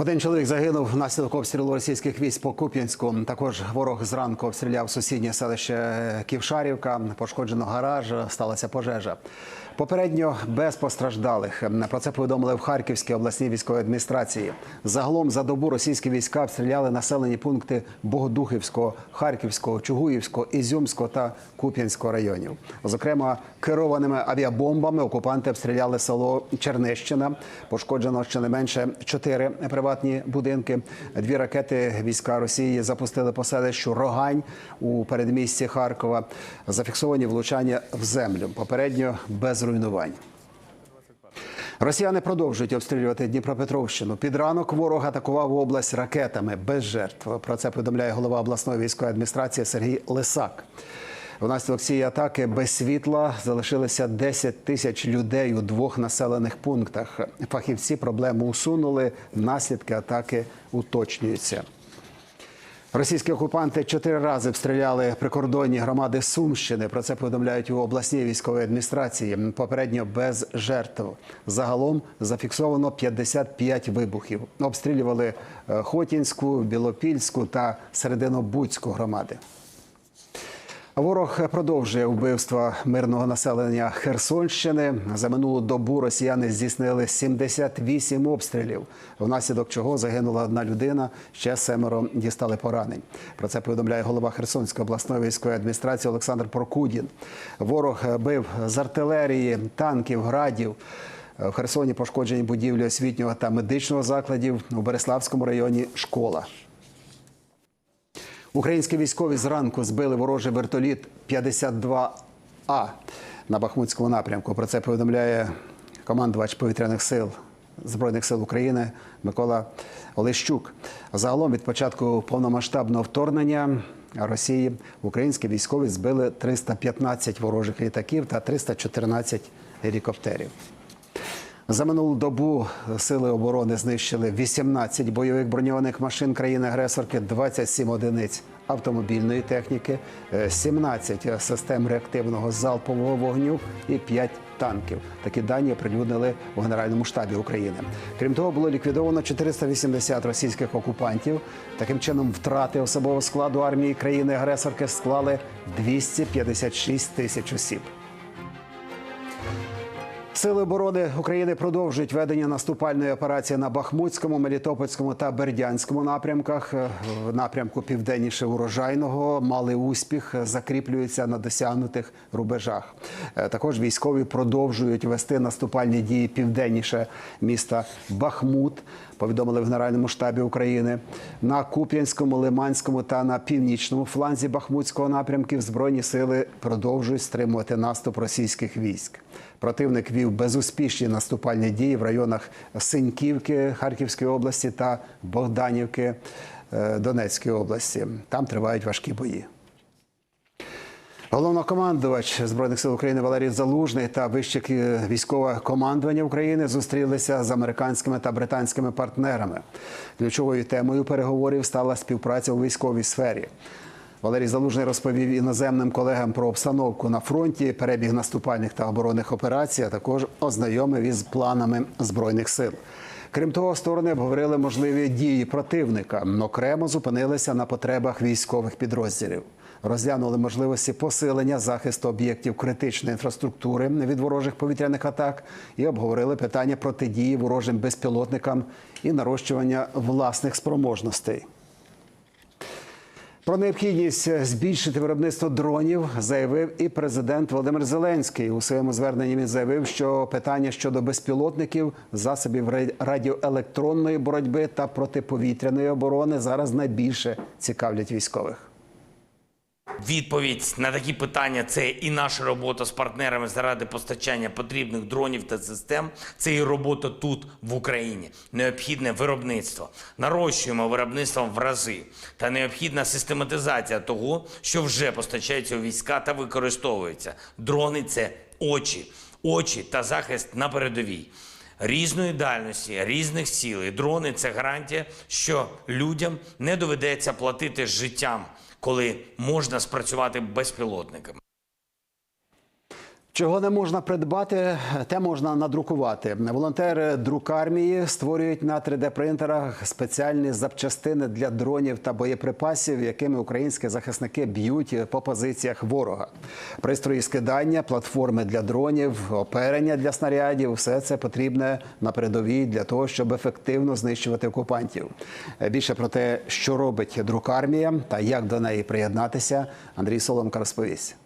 Один чоловік загинув внаслідок обстрілу російських військ по Куп'янську. Також ворог зранку обстріляв сусіднє селище Ківшарівка. Пошкоджено гараж, сталася пожежа. Попередньо без постраждалих. Про це повідомили в Харківській обласній військовій адміністрації. Загалом за добу російські війська обстріляли населені пункти Богодухівського, Харківського, Чугуївського, Ізюмського та Куп'янського районів. Зокрема, керованими авіабомбами окупанти обстріляли село Чернищина. Пошкоджено щонайменше чотири приватні будинки. Дві ракети війська Росії запустили по селищу Рогань у передмісті Харкова. Зафіксовані влучання в землю. Попередньо без руйнувань. Росіяни продовжують обстрілювати Дніпропетровщину. Під ранок ворог атакував область ракетами без жертв. Про це повідомляє голова обласної військової адміністрації Сергій Лисак. Внаслідок цієї атаки без світла залишилися 10 тисяч людей у двох населених пунктах. Фахівці проблему усунули. Наслідки атаки уточнюються. Російські окупанти чотири рази обстріляли прикордонні громади Сумщини. Про це повідомляють у обласній військовій адміністрації. Попередньо без жертв. Загалом зафіксовано 55 вибухів. Обстрілювали е, Хотінську, Білопільську та Серединобудську громади. Ворог продовжує вбивства мирного населення Херсонщини. За минулу добу росіяни здійснили 78 обстрілів, внаслідок чого загинула одна людина. Ще семеро дістали поранень. Про це повідомляє голова Херсонської обласної військової адміністрації Олександр Прокудін. Ворог бив з артилерії, танків, градів. В Херсоні пошкоджені будівлі освітнього та медичного закладів у Береславському районі школа. Українські військові зранку збили ворожий вертоліт 52А на Бахмутському напрямку. Про це повідомляє командувач повітряних сил Збройних сил України Микола Олещук. Загалом від початку повномасштабного вторгнення Росії українські військові збили 315 ворожих літаків та 314 гелікоптерів. За минулу добу сили оборони знищили 18 бойових броньованих машин країни-агресорки, 27 одиниць автомобільної техніки, е, 17 систем реактивного залпового вогню і 5 танків. Такі дані оприлюднили у Генеральному штабі України. Крім того, було ліквідовано 480 російських окупантів. Таким чином, втрати особового складу армії країни-агресорки склали 256 тисяч осіб. Сили оборони України продовжують ведення наступальної операції на Бахмутському, Мелітопольському та Бердянському напрямках. Е, В напрямку південніше урожайного мали успіх, закріплюється закріплюються на досягнутих рубежах. Е, Також військові продовжують вести наступальні дії південніше міста Бахмут. Повідомили в Генеральному штабі України на Куп'янському, Лиманському та на північному фланзі Бахмутського напрямків збройні сили продовжують стримувати наступ російських військ. Противник вів безуспішні наступальні дії в районах Синьківки Харківської області та Богданівки е, Донецької області. Там тривають важкі бої. Головнокомандувач збройних сил України Валерій Залужний та вище військове командування України зустрілися з американськими та британськими партнерами. Ключовою темою переговорів стала співпраця у військовій сфері. Валерій Залужний розповів іноземним колегам про обстановку на фронті, перебіг наступальних та оборонних операцій, а також ознайомив із планами збройних сил. Крім того, сторони обговорили можливі дії противника. Окремо зупинилися на потребах військових підрозділів. Розглянули можливості посилення захисту об'єктів критичної інфраструктури від ворожих повітряних атак і обговорили питання протидії ворожим безпілотникам і нарощування власних спроможностей. Про необхідність збільшити виробництво дронів заявив і президент Володимир Зеленський. У своєму зверненні він заявив, що питання щодо безпілотників, засобів ра- радіоелектронної боротьби та протиповітряної оборони зараз найбільше цікавлять військових. Відповідь на такі питання це і наша робота з партнерами заради постачання потрібних дронів та систем. Це і робота тут, в Україні. Необхідне виробництво. Нарощуємо виробництво в рази. Та необхідна систематизація того, що вже постачається у війська та використовується. Дрони це очі, очі та захист на передовій. Різної дальності, різних цілей. Дрони це гарантія, що людям не доведеться платити життям, коли можна спрацювати безпілотниками. Чого не можна придбати, те можна надрукувати. Волонтери друкармії створюють на 3D-принтерах спеціальні запчастини для дронів та боєприпасів, якими українські захисники б'ють по позиціях ворога. Пристрої скидання, платформи для дронів, оперення для снарядів все це потрібне на передовій для того, щоб ефективно знищувати окупантів. Більше про те, що робить друкармія та як до неї приєднатися, Андрій Соломка розповість.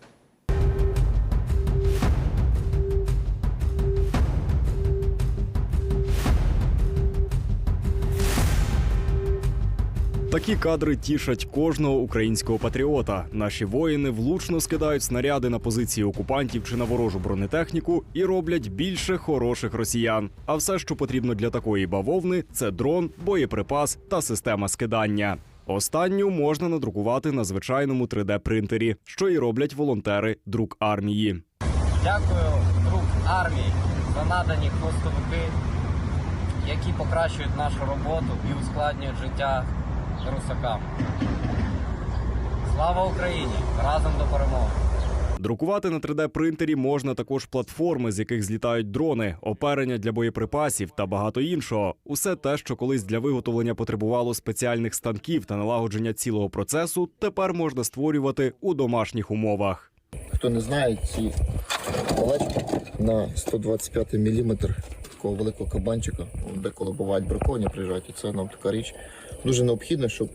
Такі кадри тішать кожного українського патріота. Наші воїни влучно скидають снаряди на позиції окупантів чи на ворожу бронетехніку і роблять більше хороших росіян. А все, що потрібно для такої бавовни, це дрон, боєприпас та система скидання. Останню можна надрукувати на звичайному 3D-принтері, що і роблять волонтери друк армії. Дякую друг армії за надані хвостовики, які покращують нашу роботу і ускладнюють життя русакам. Слава Україні! Разом до перемоги! Друкувати на 3D-принтері можна також платформи, з яких злітають дрони, оперення для боєприпасів та багато іншого. Усе те, що колись для виготовлення потребувало спеціальних станків та налагодження цілого процесу, тепер можна створювати у домашніх умовах. Хто не знає, ці палички на 125 мм такого великого кабанчика, деколи бувають браконі приїжджають, і це нам така річ дуже необхідна, щоб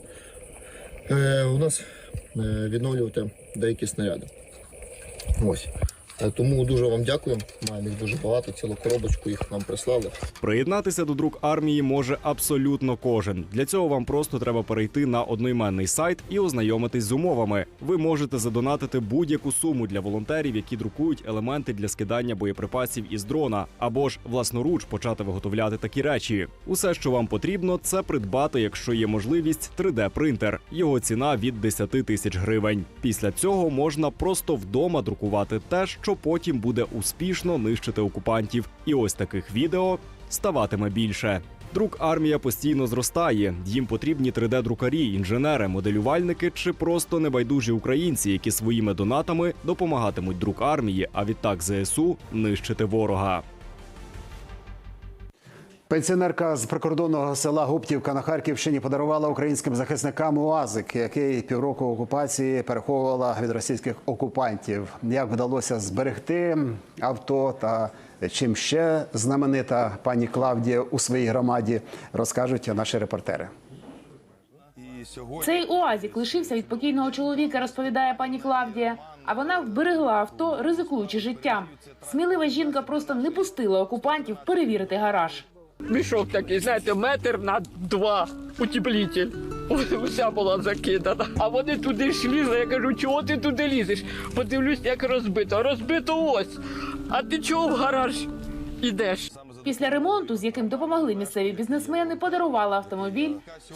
е, у нас е, відновлювати деякі снаряди. Ось. Е, Тому дуже вам дякую. Маємо їх дуже багато, цілу коробочку їх нам прислали. Приєднатися до друк армії може абсолютно кожен. Для цього вам просто треба перейти на одноіменний сайт і ознайомитись з умовами. Ви можете задонатити будь-яку суму для волонтерів, які друкують елементи для скидання боєприпасів із дрона, або ж власноруч почати виготовляти такі речі. Усе, що вам потрібно, це придбати, якщо є можливість, 3D-принтер. Його ціна від 10 тисяч гривень. Після цього можна просто вдома друкувати те, що потім буде успішно нищити окупантів. І ось таких відео ставатиме більше. Друк армія постійно зростає. Їм потрібні 3D-друкарі, інженери, моделювальники чи просто небайдужі українці, які своїми донатами допомагатимуть друк армії, а відтак ЗСУ нищити ворога. Пенсіонерка з прикордонного села Гуптівка на Харківщині подарувала українським захисникам УАЗик, який півроку окупації переховувала від російських окупантів. Як вдалося зберегти авто та чим ще знаменита пані Клавдія у своїй громаді, розкажуть наші репортери. Цей уазік лишився від покійного чоловіка, розповідає пані Клавдія. А вона вберегла авто, ризикуючи життям. Смілива жінка просто не пустила окупантів перевірити гараж. Мішок такий, знаєте, метр на два утеплитель. Уся була закидана. А вони туди ж лізли. Я кажу, чого ти туди лізеш? Подивлюсь, як розбито. Розбито ось. А ти чого в гараж ідеш? Після ремонту, з яким допомогли місцеві бізнесмени, подарували автомобіль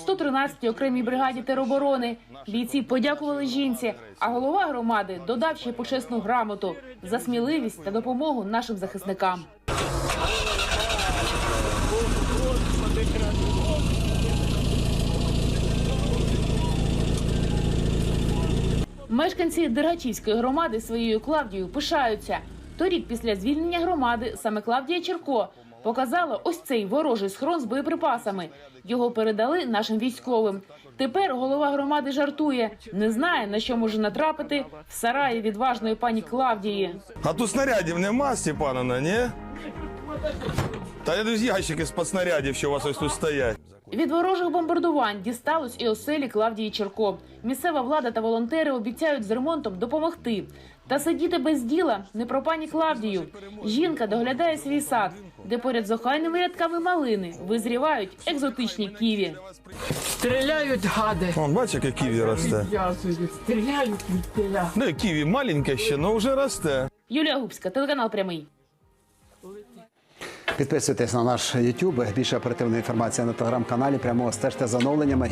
113-й окремій бригаді тероборони. Бійці подякували жінці, а голова громади додав ще почесну грамоту за сміливість та допомогу нашим захисникам. Мешканці Дергачівської громади своєю Клавдією пишаються. Торік, після звільнення громади, саме Клавдія Черко показала ось цей ворожий схрон з боєприпасами. Його передали нашим військовим. Тепер голова громади жартує, не знає на що може натрапити в сараї відважної пані Клавдії. А тут снарядів нема, Степановна, ні? Та я ящики з-під снарядів, що у вас ось тут стоять. Від ворожих бомбардувань дісталось і оселі Клавдії Черко. Місцева влада та волонтери обіцяють з ремонтом допомогти. Та сидіти без діла не про пані Клавдію. Жінка доглядає свій сад, де поряд з охайними рядками малини визрівають екзотичні ківі. Стріляють гади. Вон, бачиш, яке ківі росте. Стріляють від тіля. Ну, ківі маленьке ще, але вже росте. Юлія Губська, телеканал прямий. Підписуйтесь на наш YouTube. Більше оперативної інформації на телеграм-каналі. Прямо стежте за оновленнями.